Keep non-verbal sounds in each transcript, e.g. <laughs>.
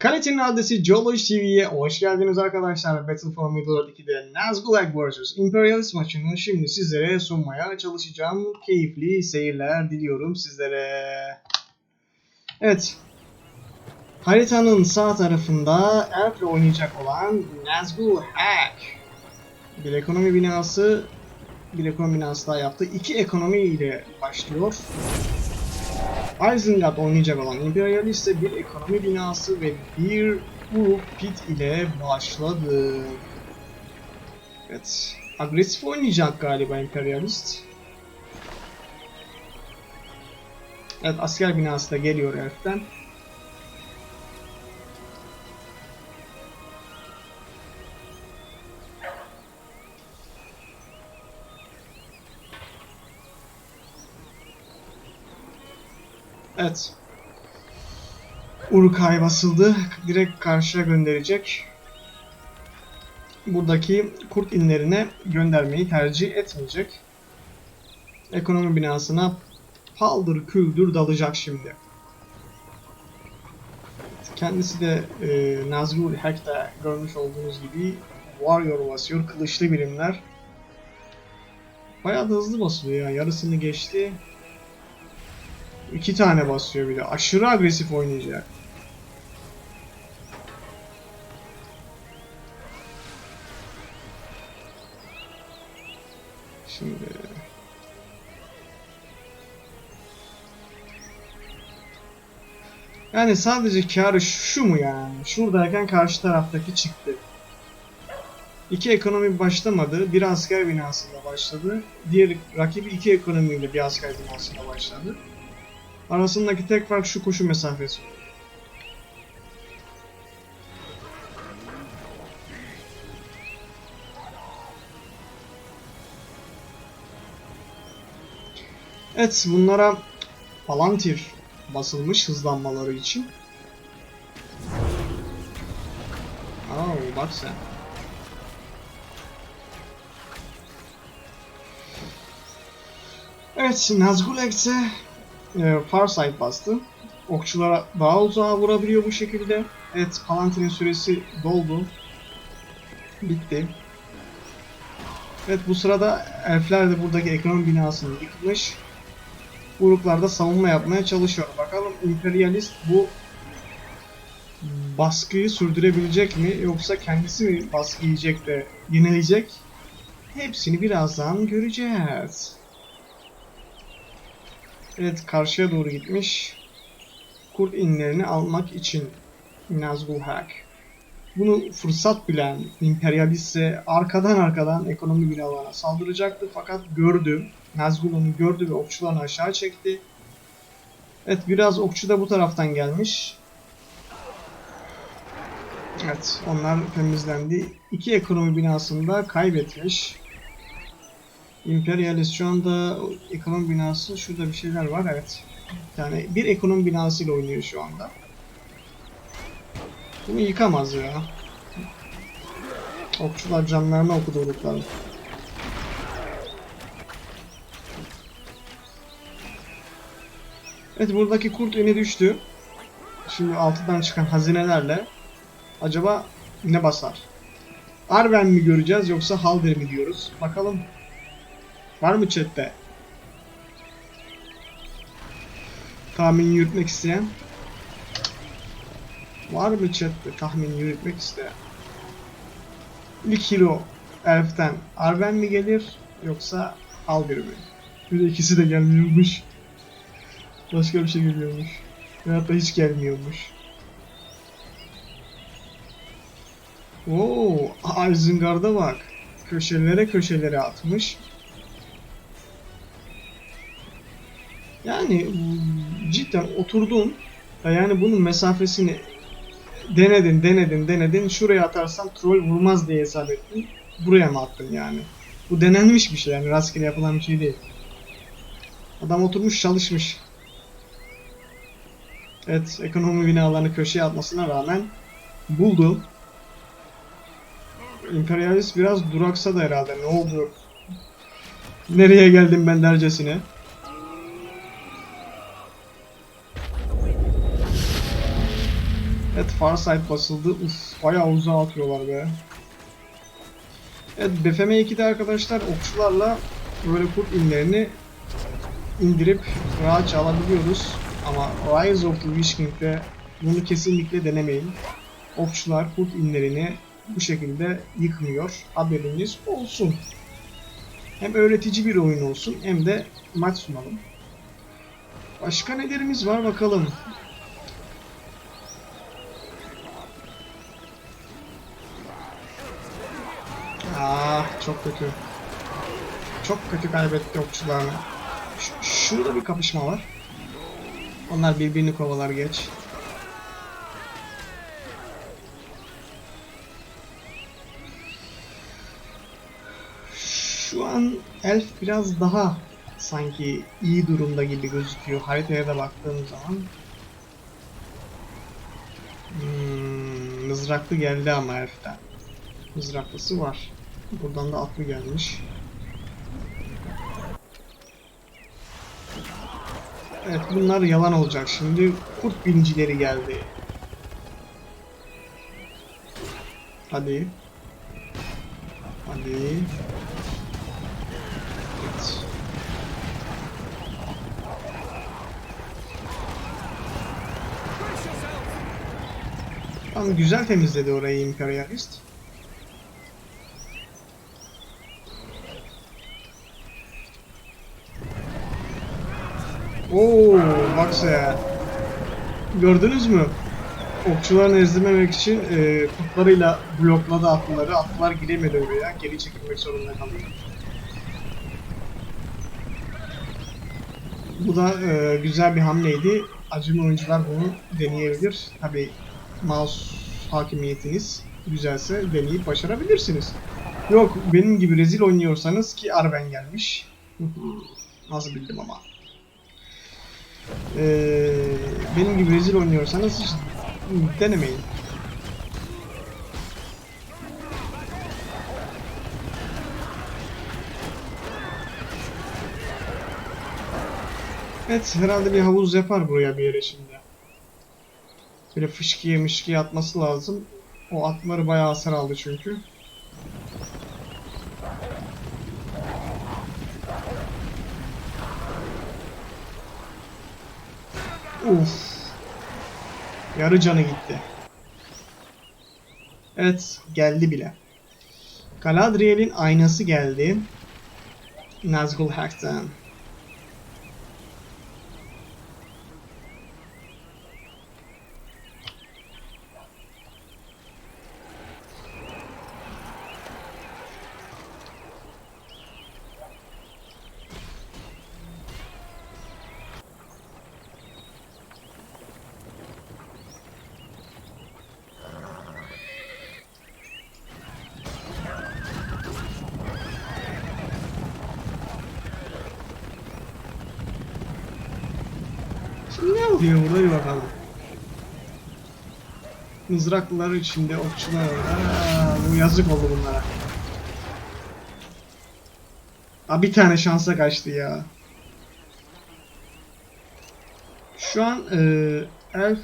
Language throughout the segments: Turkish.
Kalitenin adresi Geology TV'ye hoş geldiniz arkadaşlar. Battle for Middle-earth 2'de Nazgul vs Imperialist maçını şimdi sizlere sunmaya çalışacağım. Keyifli seyirler diliyorum sizlere. Evet. Haritanın sağ tarafında Elf'le oynayacak olan Nazgul Hack. Bir ekonomi binası, bir ekonomi binası daha yaptı. İki ekonomi ile başlıyor. Isengard oynayacak olan Imperialist ise bir ekonomi binası ve bir Uruk Pit ile başladı. Evet. Agresif oynayacak galiba Imperialist. Evet asker binası da geliyor Elf'ten. Evet. Urukay basıldı. Direkt karşıya gönderecek. Buradaki kurt inlerine göndermeyi tercih etmeyecek. Ekonomi binasına paldır küldür dalacak şimdi. Kendisi de e, Nazgul Hack'ta görmüş olduğunuz gibi Warrior basıyor. Kılıçlı birimler. Bayağı da hızlı basılıyor ya. Yarısını geçti. İki tane basıyor bir de. Aşırı agresif oynayacak. Şimdi... Yani sadece karı şu mu yani? Şuradayken karşı taraftaki çıktı. İki ekonomi başlamadı. Bir asker binasıyla başladı. Diğer rakibi iki ekonomiyle bir asker binasıyla başladı. Arasındaki tek fark şu koşu mesafesi. Evet bunlara Palantir basılmış hızlanmaları için. Aa bak sen. Evet Nazgul ise e, Farsight bastı. Okçulara daha uzağa vurabiliyor bu şekilde. Evet Palantir'in süresi doldu. Bitti. Evet bu sırada elfler de buradaki ekonomi binasını yıkmış. Uruklar da savunma yapmaya çalışıyor. Bakalım Imperialist bu baskıyı sürdürebilecek mi yoksa kendisi mi baskı yiyecek de yenilecek? Hepsini birazdan göreceğiz. Evet karşıya doğru gitmiş. Kurt inlerini almak için Nazgul Hack. Bunu fırsat bilen Imperialist ise arkadan arkadan ekonomi binalarına saldıracaktı fakat gördü. Nazgul onu gördü ve okçularını aşağı çekti. Evet biraz okçu da bu taraftan gelmiş. Evet onlar temizlendi. İki ekonomi binasında kaybetmiş. Imperialist şu anda ekonomi binası şurada bir şeyler var evet. Yani bir ekonomi binasıyla oynuyor şu anda. Bunu yıkamaz ya. Okçular canlarını okudu urukların. Evet buradaki kurt eni düştü. Şimdi altından çıkan hazinelerle acaba ne basar? Arven mi göreceğiz yoksa Haldir mi diyoruz? Bakalım. Var mı chatte? Tahmin yürütmek isteyen? Var mı chatte tahmin yürütmek isteyen? İlk hero Elf'ten Arven mi gelir yoksa Haldir mi? Bir de ikisi de gelmiyormuş. Başka bir şey geliyormuş. Veyahut da hiç gelmiyormuş. Oo, Isengard'a bak. Köşelere köşelere atmış. Yani cidden oturdun da yani bunun mesafesini denedin, denedin, denedin. Şuraya atarsam troll vurmaz diye hesap ettin. Buraya mı attın yani? Bu denenmiş bir şey yani rastgele yapılan bir şey değil. Adam oturmuş çalışmış. Evet, ekonomi binalarını köşeye atmasına rağmen buldu. Imperialist biraz duraksadı herhalde. Ne oldu? Nereye geldim ben dercesine? Evet Farsight basıldı. Uf bayağı uzağa atıyorlar be. Evet BFM 2'de arkadaşlar okçularla böyle kurt inlerini indirip rahatça alabiliyoruz. Ama Rise of the Witch King'de bunu kesinlikle denemeyin. Okçular kurt inlerini bu şekilde yıkmıyor. Haberiniz olsun. Hem öğretici bir oyun olsun hem de maç sunalım. Başka nelerimiz var bakalım. Ah çok kötü. Çok kötü kaybetti okçularını. Ş- şurada bir kapışma var. Onlar birbirini kovalar geç. Şu an elf biraz daha sanki iyi durumda gibi gözüküyor haritaya da baktığım zaman. Hmm, mızraklı geldi ama elften. Mızraklısı var. Buradan da atlı gelmiş. Evet bunlar yalan olacak. Şimdi kurt bincileri geldi. Hadi. Hadi. Evet. Tamam güzel temizledi orayı Imperialist. Oo, baksa ya. Gördünüz mü? Okçularını ezdirmemek için e, kurtlarıyla blokladı atlıları. Atlılar giremedi oraya. Geri çekilmek zorunda kalıyor. Bu da e, güzel bir hamleydi. Acemi oyuncular bunu deneyebilir. Tabi mouse hakimiyetiniz güzelse deneyip başarabilirsiniz. Yok benim gibi rezil oynuyorsanız ki Arben gelmiş. Nasıl bildim ama. Ee, benim gibi rezil oynuyorsanız hiç denemeyin. Evet herhalde bir havuz yapar buraya bir yere şimdi. Böyle fışkiye mışkiye atması lazım. O atları bayağı hasar aldı çünkü. Uf. Yarı canı gitti. Evet, geldi bile. Galadriel'in aynası geldi. Nazgul Hack'tan. Ne oluyor burada bir bakalım. Mızraklılar içinde okçular var. Bu yazık oldu bunlara. Aa, bir tane şansa kaçtı ya. Şu an e, Elf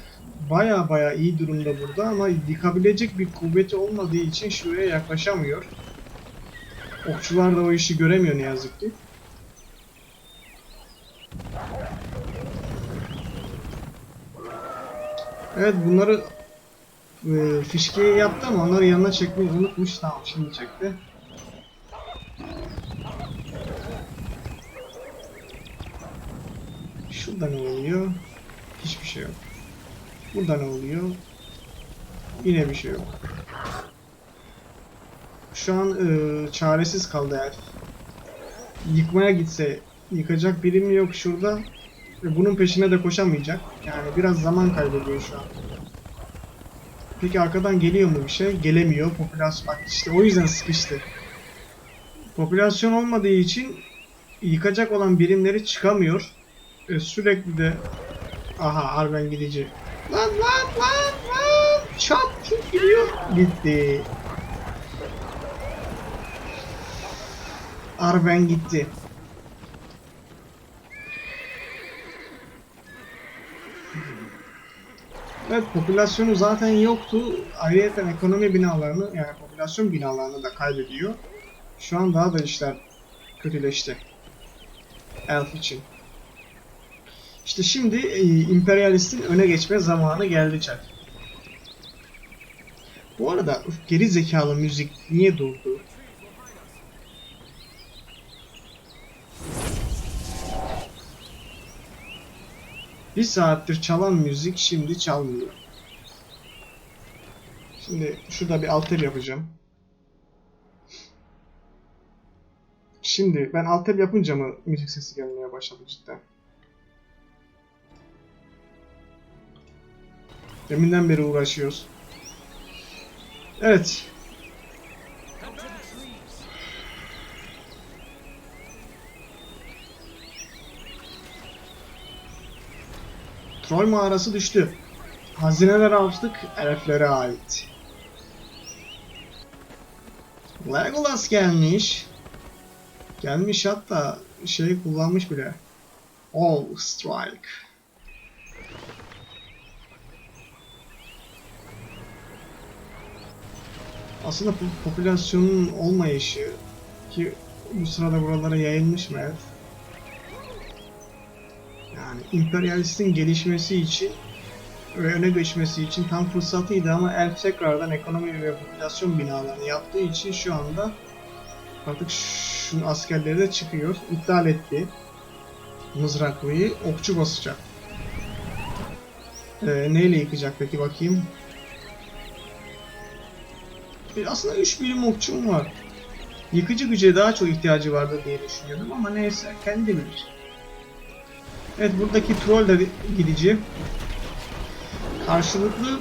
baya baya iyi durumda burada ama yıkabilecek bir kuvveti olmadığı için şuraya yaklaşamıyor. Okçular da o işi göremiyor ne yazık ki. Evet bunları e, fişkiye yaptı ama onları yanına çekmeyi unutmuş. Tamam şimdi çekti. Şurada ne oluyor? Hiçbir şey yok. Burada ne oluyor? Yine bir şey yok. Şu an e, çaresiz kaldı Elf. Yıkmaya gitse yıkacak birim yok şurada. Bunun peşine de koşamayacak. Yani biraz zaman kaybediyor şu an. Peki arkadan geliyor mu bir şey? Gelemiyor. Popülasyon bak işte o yüzden sıkıştı. Popülasyon olmadığı için yıkacak olan birimleri çıkamıyor. E, sürekli de aha Arben gidici. Lan lan lan lan çat gidiyor. Gitti. Arben gitti. Evet popülasyonu zaten yoktu. Ayrıca ekonomi binalarını yani popülasyon binalarını da kaybediyor. Şu an daha da işler kötüleşti. Elf için. İşte şimdi e, imperialistin öne geçme zamanı geldi chat. Bu arada geri zekalı müzik niye durdu? Bir saattir çalan müzik şimdi çalmıyor. Şimdi şurada bir alter yapacağım. Şimdi ben alter yapınca mı müzik sesi gelmeye başladı cidden? Deminden beri uğraşıyoruz. Evet. Troll mağarası düştü. Hazineler aldık elflere ait. Legolas gelmiş. Gelmiş hatta şey kullanmış bile. All Strike. Aslında po- popülasyonun olmayışı ki bu sırada buralara yayılmış mı elf? Yani imperialistin gelişmesi için ve öne geçmesi için tam fırsatıydı ama elf tekrardan ekonomi ve popülasyon binalarını yaptığı için şu anda artık şu askerleri de çıkıyor. iptal etti. Mızraklıyı okçu basacak. Ee, neyle yıkacak peki bakayım. Bir- Aslında 3 birim okçum var. Yıkıcı güce daha çok ihtiyacı vardı diye düşünüyordum ama neyse kendi bilir. Evet buradaki troll de gidici. Karşılıklı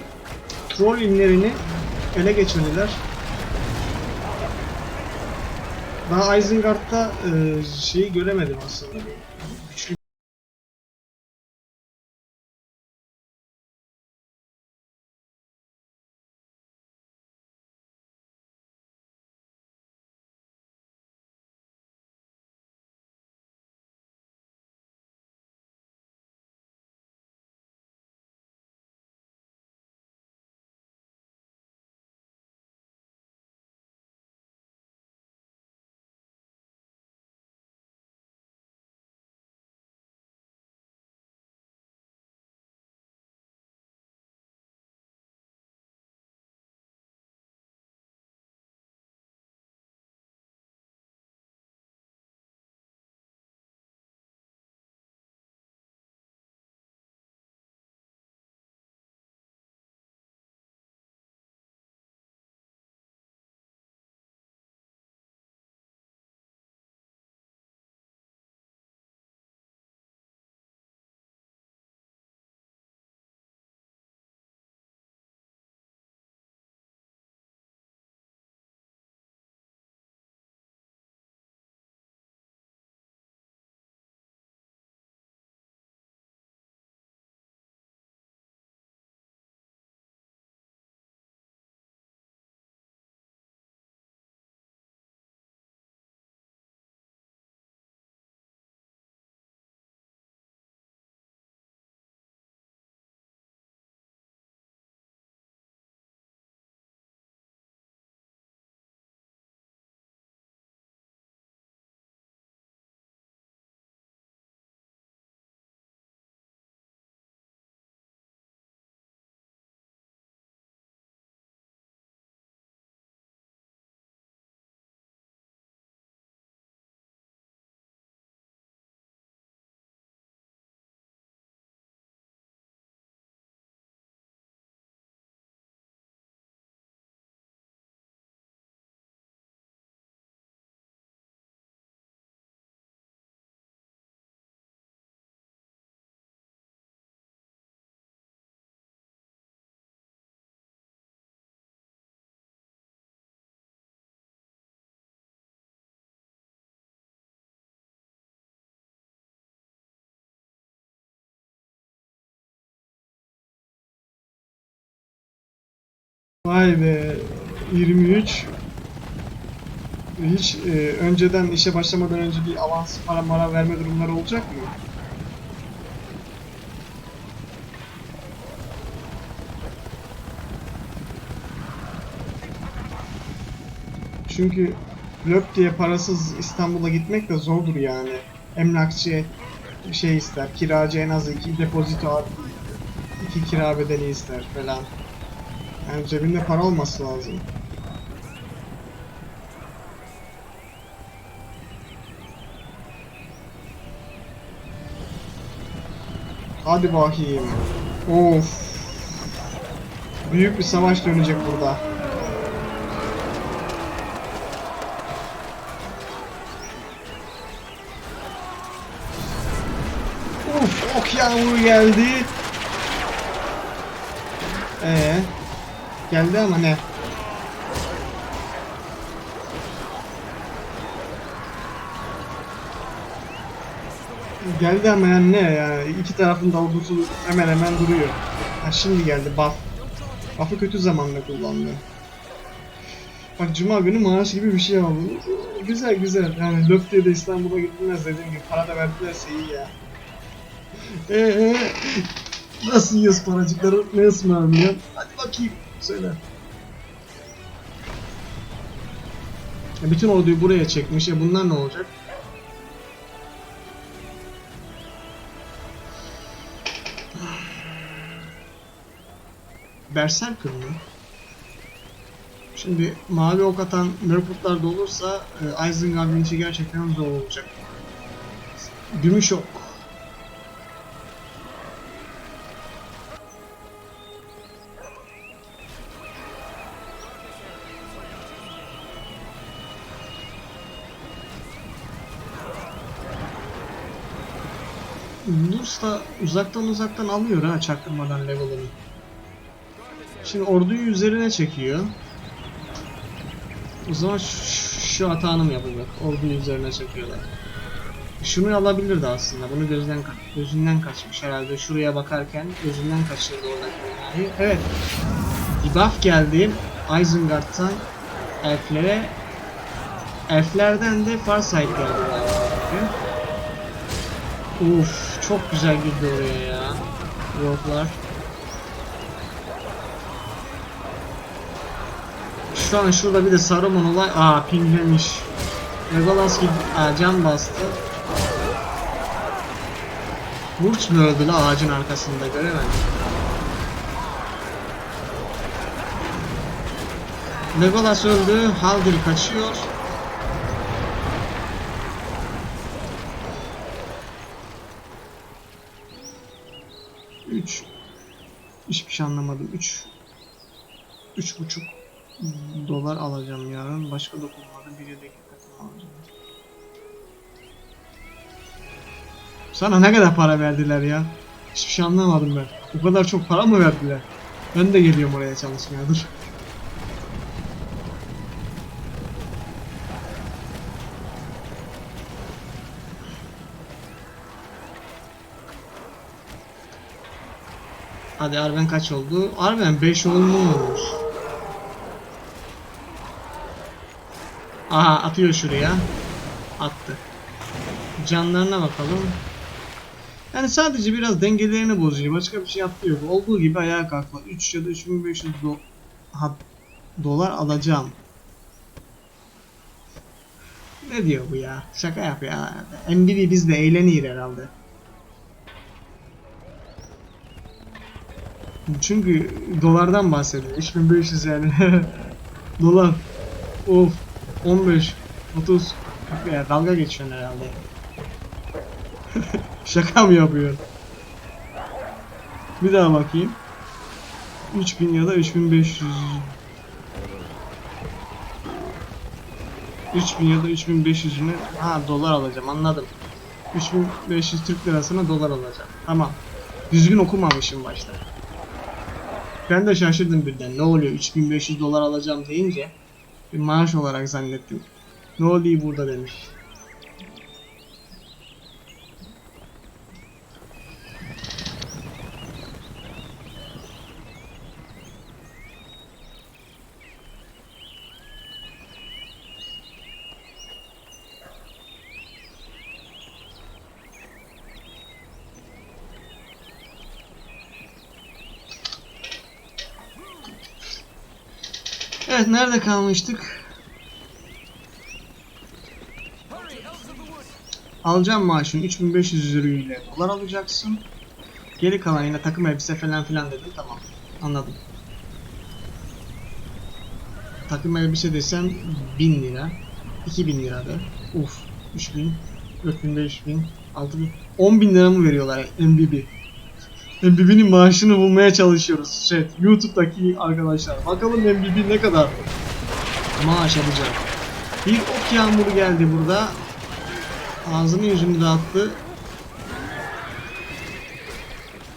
troll inlerini ele geçirdiler. Daha Isengard'da e, şeyi göremedim aslında. Vay be 23 hiç e, önceden işe başlamadan önce bir avans para mara verme durumları olacak mı? Çünkü löp diye parasız İstanbul'a gitmek de zordur yani. Emlakçı şey ister, kiracı en az iki depozito, iki kira bedeli ister falan. Yani cebinde para olması lazım. Hadi bakayım. Of. Büyük bir savaş dönecek burada. Of, ok yağmuru geldi. Ee, geldi ama ne? Geldi ama yani ne yani iki tarafın da hemen hemen duruyor. Ha şimdi geldi buff. Buff'ı kötü zamanda kullandı. Bak cuma günü maaş gibi bir şey aldı. Güzel güzel. Yani löp diye de İstanbul'a gitmez dediğim gibi para da verdilerse iyi ya. Eee nasıl yiyoruz paracıkları? Ne ısmarlıyor? Hadi bakayım söyle. Ya bütün orduyu buraya çekmiş. Ya bunlar ne olacak? Berserker mı? Şimdi mavi ok atan Murputlar da olursa e, Isengard'ın işi gerçekten zor olacak. Gümüş ok. Lurs da uzaktan uzaktan alıyor ha çaktırmadan level'ını. Şimdi orduyu üzerine çekiyor. O zaman şu, şu hatanı mı yapacak? Orduyu üzerine çekiyorlar. Şunu alabilirdi aslında. Bunu gözden gözünden kaçmış herhalde. Şuraya bakarken gözünden kaçırdı oradaki binayı. Evet. Debuff geldi. Isengard'tan elflere elflerden de Farsight geldi. Uf, çok güzel girdi oraya ya. Yoklar. Şu an şurada bir de Saruman olay. Aa pinglemiş. Legolas gibi Aa, can bastı. Burç mu öldü la ağacın arkasında göremedim. Legolas öldü. Haldir kaçıyor. Üç. Hiçbir şey anlamadım. Üç. Üç buçuk dolar alacağım yarın. Başka dokunmadı. Bir yedek alacağım. Sana ne kadar para verdiler ya? Hiçbir şey anlamadım ben. O kadar çok para mı verdiler? Ben de geliyorum oraya çalışmaya. Dur. Hadi Arven kaç oldu? Arven 5 olmuş. Aha atıyor şuraya. Attı. Canlarına bakalım. Yani sadece biraz dengelerini bozuyor. Başka bir şey yaptığı yok. Olduğu gibi ayağa kalkma. 3 ya da 3500 do ha, dolar alacağım. Ne diyor bu ya? Şaka yapıyor. MBB bizde eğlenir herhalde. Çünkü dolardan bahsediyor. 3500 yani. <laughs> Dolar. Of. 15. 30. Ya dalga geçiyorsun herhalde. <laughs> Şaka mı yapıyor? Bir daha bakayım. 3000 ya da 3500. 3000 ya da 3500'ünü ha dolar alacağım anladım. 3500 Türk lirasına dolar alacağım. Tamam. Düzgün okumamışım başta. Ben de şaşırdım birden. Ne oluyor 3500 dolar alacağım deyince bir maaş olarak zannettim. Ne oluyor burada demiş. Evet nerede kalmıştık? Alacağım maaşın 3500 euro ile dolar alacaksın. Geri kalan yine takım elbise falan filan dedim tamam anladım. Takım elbise desem 1000 lira. 2000 lira da. Uf 3000, 4000, 5000, 6000, 10.000 lira mı veriyorlar MBB? MBB'nin maaşını bulmaya çalışıyoruz. Şey, YouTube'daki arkadaşlar. Bakalım MBB ne kadar maaş alacak. Bir ok yağmuru geldi burada. Ağzını yüzünü dağıttı.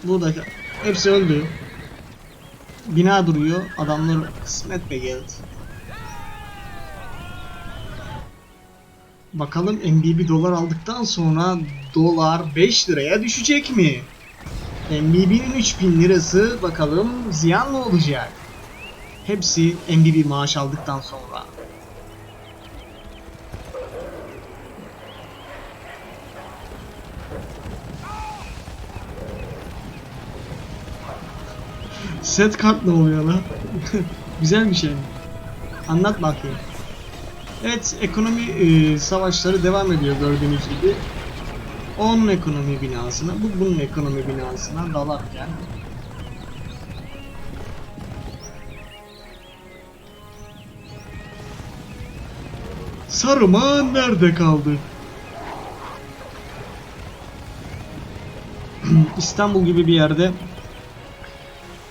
Buradaki hepsi öldü. Bina duruyor. Adamlar kısmet be geldi. Bakalım MBB dolar aldıktan sonra dolar 5 liraya düşecek mi? MBB'nin 3000 lirası bakalım ziyan mı olacak? Hepsi MBB maaş aldıktan sonra. Set kart ne oluyor lan? <laughs> Güzel bir şey mi? Anlat bakayım. Evet, ekonomi e, savaşları devam ediyor gördüğünüz gibi. Onun ekonomi binasına, bu bunun ekonomi binasına dalarken Saruman nerede kaldı? <clears throat> İstanbul gibi bir yerde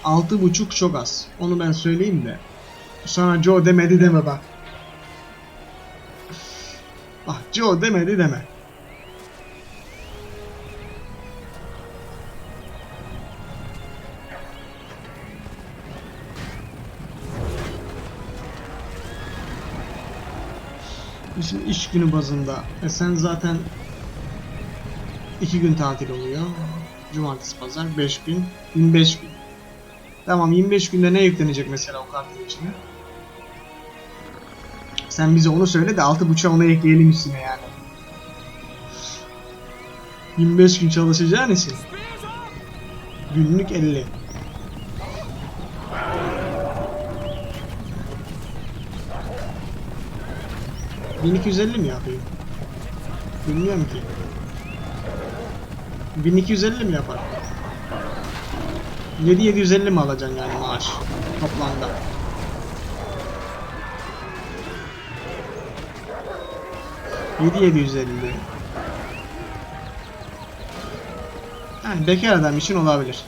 altı buçuk çok az. Onu ben söyleyeyim de. Sana Joe demedi deme bak. Ah Joe demedi deme. Şimdi iş günü bazında. E sen zaten iki gün tatil oluyor. Cumartesi, pazar, 5 gün, 25 gün. Tamam 25 günde ne yüklenecek mesela o kartın içine? Sen bize onu söyle de 6.5'a ona ekleyelim üstüne yani. 25 gün çalışacağın için. Günlük 50. ...1250 mi yapayım? Bilmiyorum ki. 1250 mi yapar? 7750 mi alacaksın yani maaş toplamda? Yedi yedi yüz elli. Yani bekar adam için olabilir.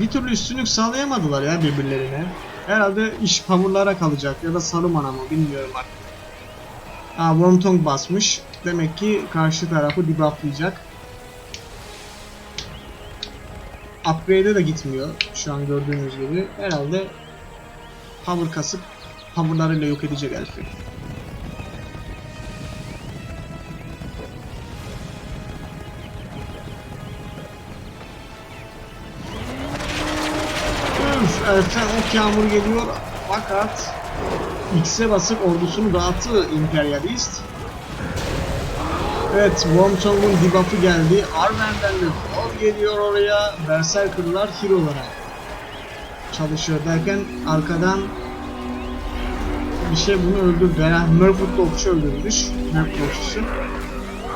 Bir türlü üstünlük sağlayamadılar ya birbirlerine. Herhalde iş pamurlara kalacak ya da Saruman'a mı bilmiyorum artık. Aa Wormtongue basmış. Demek ki karşı tarafı debufflayacak. Upgrade'e de gitmiyor şu an gördüğünüz gibi. Herhalde power kasıp powerlarıyla yok edecek elfi. Elften ok yağmuru geliyor fakat X'e basıp ordusunu dağıttı Imperialist. Evet, Wormtongue'un debuff'ı geldi. Arwen'den de Thor geliyor oraya. Berserker'lar hero'lara çalışıyor derken arkadan bir şey bunu öldürdü. Yani Murphy okçu öldürmüş. Murphy okçusu.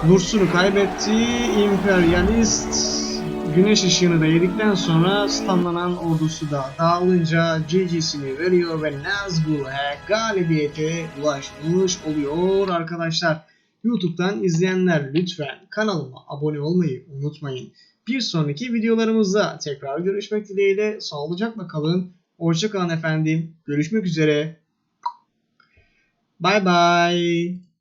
Nursu'nu kaybetti. Imperialist güneş ışığını da yedikten sonra stunlanan ordusu da dağılınca GG'sini veriyor ve Nazgul'e galibiyete ulaşmış oluyor arkadaşlar. YouTube'dan izleyenler lütfen kanalıma abone olmayı unutmayın. Bir sonraki videolarımızda tekrar görüşmek dileğiyle sağlıcakla kalın. Hoşçakalın efendim. Görüşmek üzere. Bye bye.